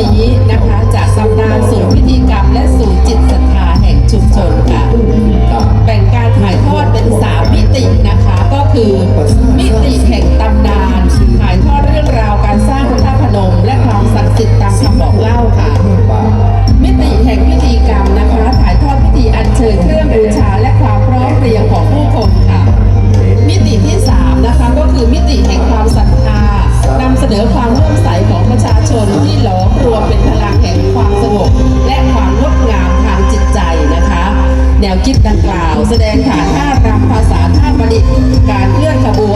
นี้นะคะ จากตำนานสู่พิธีกรรมและสู่จิต ความร่วมใสของประชาชนที่หลอมรวมเป็นพลังแห่งความสงบและความงดงามทางจิตใจนะคะ แนวคิดดังกล่าว แสดงฐานท่ารำภาษาท่าปริการเคลื่อนขบวน